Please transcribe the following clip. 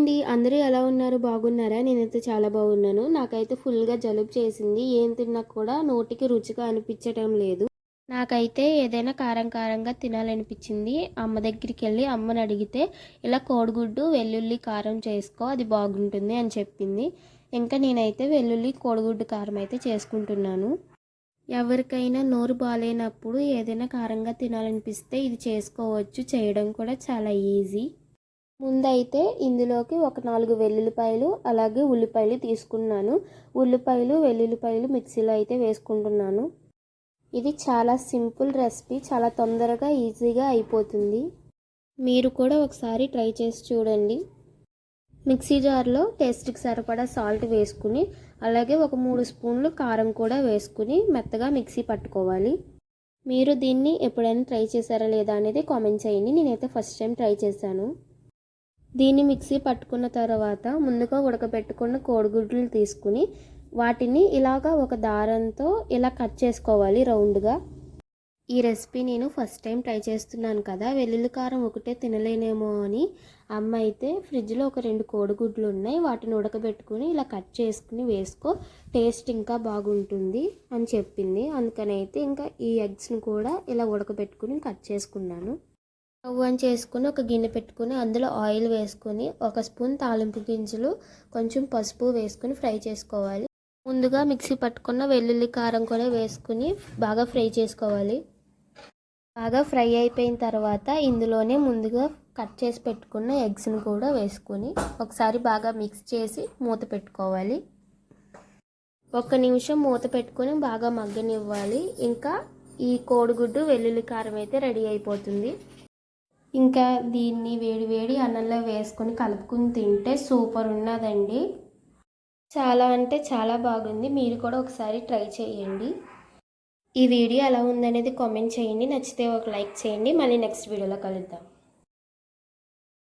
అండి అందరూ ఎలా ఉన్నారు? బాగున్నారా? నేనైతే చాలా బాగున్నాను. నాకైతే ఫుల్గా జలుబు చేసింది. ఏం తిన్నా కూడా నోటికి రుచిగా అనిపించటం లేదు. నాకైతే ఏదైనా కారం కారంగా తినాలనిపించింది. అమ్మ దగ్గరికి వెళ్ళి అమ్మని అడిగితే ఇలా కోడిగుడ్డు వెల్లుల్లి కారం చేసుకో అది బాగుంటుంది అని చెప్పింది. ఇంకా నేనైతే వెల్లుల్లి కోడిగుడ్డు కారం అయితే చేసుకుంటున్నాను. ఎవరికైనా నోరు బాగాలేనప్పుడు ఏదైనా కారంగా తినాలనిపిస్తే ఇది చేసుకోవచ్చు. చేయడం కూడా చాలా ఈజీ. ముందైతే ఇందులోకి ఒక నాలుగు వెల్లుల్లిపాయలు అలాగే ఉల్లిపాయలు తీసుకున్నాను. ఉల్లిపాయలు వెల్లుల్లిపాయలు మిక్సీలో అయితే వేసుకుంటున్నాను. ఇది చాలా సింపుల్ రెసిపీ చాలా తొందరగా ఈజీగా అయిపోతుంది. మీరు కూడా ఒకసారి ట్రై చేసి చూడండి. మిక్సీ జార్లో టేస్ట్కి సరిపడా సాల్ట్ వేసుకుని అలాగే ఒక మూడు స్పూన్లు కారం కూడా వేసుకుని మెత్తగా మిక్సీ పట్టుకోవాలి. మీరు దీన్ని ఎప్పుడైనా ట్రై చేశారా లేదా అనేది కామెంట్ చేయండి. నేనైతే ఫస్ట్ టైం ట్రై చేశాను. దీన్ని మిక్సీ పట్టుకున్న తర్వాత ముందుగా ఉడకబెట్టుకున్న కోడిగుడ్లు తీసుకుని వాటిని ఇలాగా ఒక దారంతో ఇలా కట్ చేసుకోవాలి రౌండ్గా. ఈ రెసిపీ నేను ఫస్ట్ టైం ట్రై చేస్తున్నాను కదా వెల్లుల్లి కారం ఒకటే తినలేనేమో అని. అమ్మ అయితే ఫ్రిడ్జ్లో ఒక రెండు కోడిగుడ్లు ఉన్నాయి వాటిని ఉడకబెట్టుకుని ఇలా కట్ చేసుకుని వేసుకో టేస్ట్ ఇంకా బాగుంటుంది అని చెప్పింది. అందుకని అయితే ఇంకా ఈ ఎగ్స్ని కూడా ఇలా ఉడకబెట్టుకుని కట్ చేసుకున్నాను. స్టవ్ ఆన్ చేసుకుని ఒక గిన్నె పెట్టుకుని అందులో ఆయిల్ వేసుకొని ఒక స్పూన్ తాలింపు గింజలు కొంచెం పసుపు వేసుకుని ఫ్రై చేసుకోవాలి. ముందుగా మిక్సీ పట్టుకున్న వెల్లుల్లి కారం కూడా వేసుకుని బాగా ఫ్రై చేసుకోవాలి. బాగా ఫ్రై అయిపోయిన తర్వాత ఇందులోనే ముందుగా కట్ చేసి పెట్టుకున్న ఎగ్స్ని కూడా వేసుకొని ఒకసారి బాగా మిక్స్ చేసి మూత పెట్టుకోవాలి. ఒక్క నిమిషం మూత పెట్టుకొని బాగా మగ్గనివ్వాలి. ఇంకా ఈ కోడిగుడ్డు వెల్లుల్లి కారం అయితే రెడీ అయిపోతుంది. ఇంకా దీన్ని వేడి వేడి అన్నంలో వేసుకొని కలుపుకుని తింటే సూపర్ ఉన్నదండి. చాలా అంటే చాలా బాగుంది. మీరు కూడా ఒకసారి ట్రై చేయండి. ఈ వీడియో ఎలా ఉందనేది కామెంట్ చేయండి. నచ్చితే ఒక లైక్ చేయండి. మళ్ళీ నెక్స్ట్ వీడియోలో కలుద్దాం.